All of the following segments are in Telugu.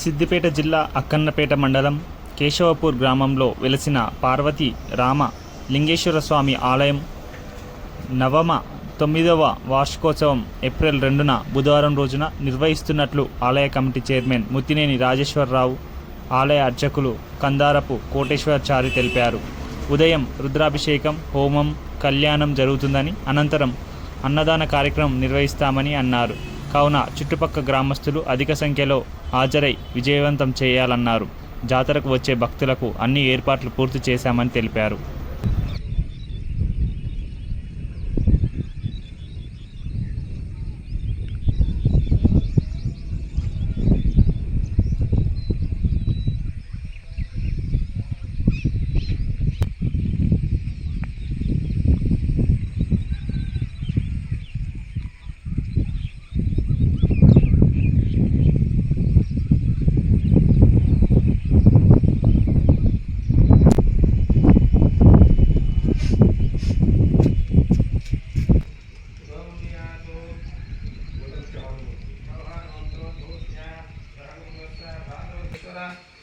సిద్దిపేట జిల్లా అక్కన్నపేట మండలం కేశవపూర్ గ్రామంలో వెలసిన పార్వతి రామ లింగేశ్వర స్వామి ఆలయం నవమ తొమ్మిదవ వార్షికోత్సవం ఏప్రిల్ రెండున బుధవారం రోజున నిర్వహిస్తున్నట్లు ఆలయ కమిటీ చైర్మన్ ముత్తినేని రాజేశ్వరరావు ఆలయ అర్చకులు కందారపు కోటేశ్వరచారి తెలిపారు. ఉదయం రుద్రాభిషేకం హోమం కళ్యాణం జరుగుతుందని అనంతరం అన్నదాన కార్యక్రమం నిర్వహిస్తామని అన్నారు. కావున చుట్టుపక్క గ్రామస్తులు అధిక సంఖ్యలో హాజరై విజయవంతం చేయాలన్నారు. జాతరకు వచ్చే భక్తులకు అన్ని ఏర్పాట్లు పూర్తి చేశామని తెలిపారు.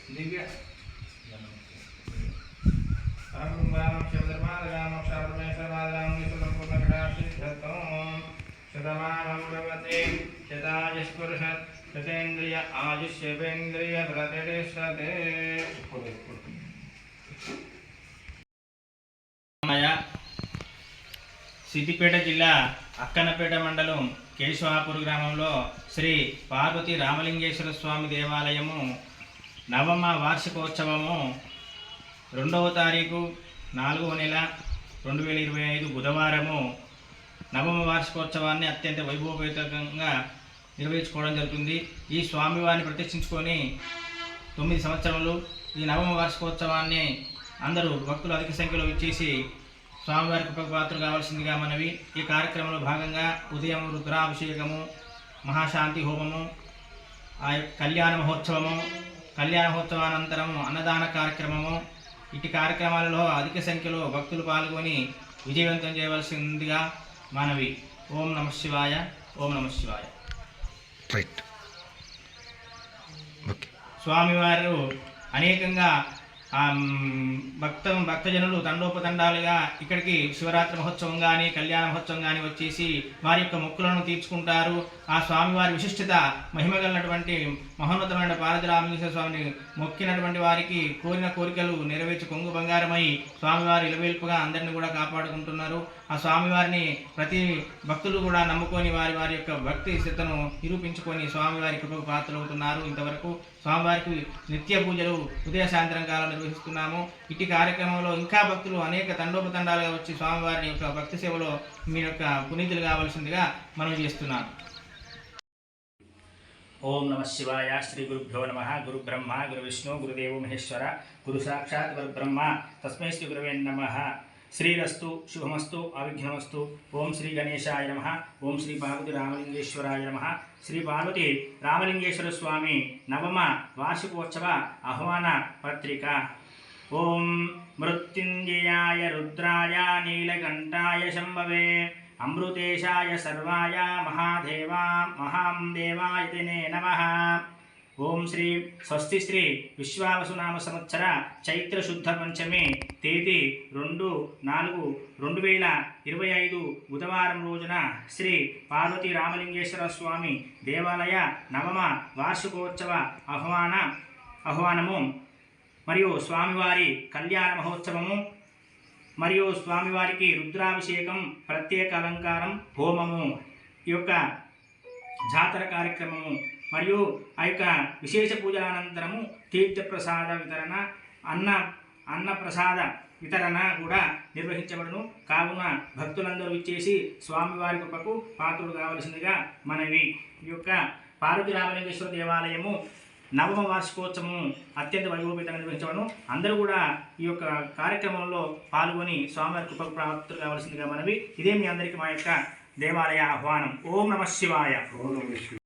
దివ్య. అహంగానం శబ్దమాదగానం శాబ్దమేశ్వరాదగానం విశ్వసంపూర్ణకటాక్షిద్ధత్వం శతమానం భవతి శతాయుష్పురుషత్ శతేంద్రియ ఆయుష్యేంద్రియ ప్రతిష్టతే. సిద్దిపేట జిల్లా అక్కనపేట మండలం కేశవాపూర్ గ్రామంలో శ్రీ పార్వతి రామలింగేశ్వర స్వామి దేవాలయము నవమ వార్షికోత్సవము రెండవ తారీఖు నాలుగవ నెల రెండు వేల ఇరవై ఐదు బుధవారము నవమ వార్షికోత్సవాన్ని అత్యంత వైభవపేతంగా నిర్వహించుకోవడం జరుగుతుంది. ఈ స్వామివారిని ప్రతిష్ఠించుకొని తొమ్మిది సంవత్సరములు ఈ నవమ వార్షికోత్సవాన్ని అందరూ భక్తులు అధిక సంఖ్యలో ఇచ్చేసి స్వామివారికి ఉపపాత్రులు కావాల్సిందిగా మనవి. ఈ కార్యక్రమంలో భాగంగా ఉదయం రుద్రాభిషేకము మహాశాంతి హోమము ఆ యొక్క కళ్యాణ మహోత్సవము కళ్యాణ మహోత్సవానంతరము అన్నదాన కార్యక్రమము. ఇటు కార్యక్రమాలలో అధిక సంఖ్యలో భక్తులు పాల్గొని విజయవంతం చేయవలసిందిగా మనవి. ఓం నమ శివాయ ఓం నమ శివాయ. రైట్ స్వామివారు అనేకంగా భక్త భక్తజనులు దండోపదండాలుగా ఇక్కడికి శివరాత్రి మహోత్సవం కానీ కళ్యాణ మహోత్సవం కానీ వచ్చేసి వారి యొక్క మొక్కులను తీర్చుకుంటారు. ఆ స్వామివారి విశిష్టత మహిమగలనటువంటి మహోన్నతమైన పారదరామేశ్వర స్వామిని మొక్కినటువంటి వారికి కోరిన కోరికలు నెరవేర్చి కొంగు బంగారమై స్వామివారి ఇలవేల్పుగా అందరిని కూడా కాపాడుకుంటున్నారు. ఆ స్వామివారిని ప్రతి భక్తులు కూడా నమ్ముకొని వారి వారి యొక్క భక్తి స్థితను నిరూపించుకొని స్వామివారి కృపకు పాత్రలవుతున్నారు. ఇంతవరకు స్వామివారికి నిత్య పూజలు ఉదయ సాయంత్రం కాలం నిర్వహిస్తున్నాము. ఇట్టి కార్యక్రమంలో ఇంకా భక్తులు అనేక తండోపతండాలుగా వచ్చి స్వామివారి యొక్క భక్తి సేవలో మీ యొక్క పునీతులు కావాల్సిందిగా మనం చేస్తున్నాం ఓం నమ శివాయ. శ్రీ గురుభ్యో నమ. గురు బ్రహ్మ గురు విష్ణు గురుదేవ మహేశ్వర గురు సాక్షాత్ గురు బ్రహ్మ. తస్మై శ్రీ గురువే నమ. శ్రీరస్తు శుభమస్తు అవిఘ్నమస్తు ఓం శ్రీ గణేశాయ నమ. ఓం శ్రీ పార్వతి రామలింగేశ్వరాయ నమ. శ్రీ పార్వతి రామలింగేశ్వర స్వామి నవమ వార్షికోత్సవ ఆహ్వాన పత్రిక ఓం మృత్యుంజయాయ రుద్రాయ నీలకంఠాయ శంభవే. అమృతేశాయ సర్వాయ మహాదేవా మహాం దేవాయ తినే నమ. ఓం శ్రీ స్వస్తి శ్రీ విశ్వావసునామ సంవత్సర చైత్ర శుద్ధ పంచమి తేదీ రెండు నాలుగు రెండు వేల ఇరవై ఐదు బుధవారం రోజున శ్రీ పార్వతి రామలింగేశ్వర స్వామి దేవాలయ నవమ వార్షికోత్సవ ఆహ్వాన ఆహ్వానము మరియు స్వామివారి కళ్యాణ మహోత్సవము మరియు స్వామివారికి రుద్రాభిషేకం ప్రత్యేక అలంకారం హోమము ఈ యొక్క జాతర కార్యక్రమము మరియు ఆ యొక్క విశేష పూజల అనంతరము తీర్థప్రసాద వితరణ అన్న అన్న ప్రసాద వితరణ కూడా నిర్వహించబడును. కావున భక్తులందరూ ఇచ్చేసి స్వామివారి కృపకు పాత్రుడు కావలసిందిగా మనవి. ఈ యొక్క పార్వతి రామలింగేశ్వర దేవాలయము నవమ వార్షికోత్సవం అత్యంత వైభవపేతంగా నిర్వహించవను అందరూ కూడా ఈ యొక్క కార్యక్రమంలో పాల్గొని స్వామివారి కృపకు ప్రాప్తులు కావాల్సిందిగా మనవి. ఇదే మీ అందరికీ మా యొక్క దేవాలయ ఆహ్వానం. ఓం నమ శివాయ.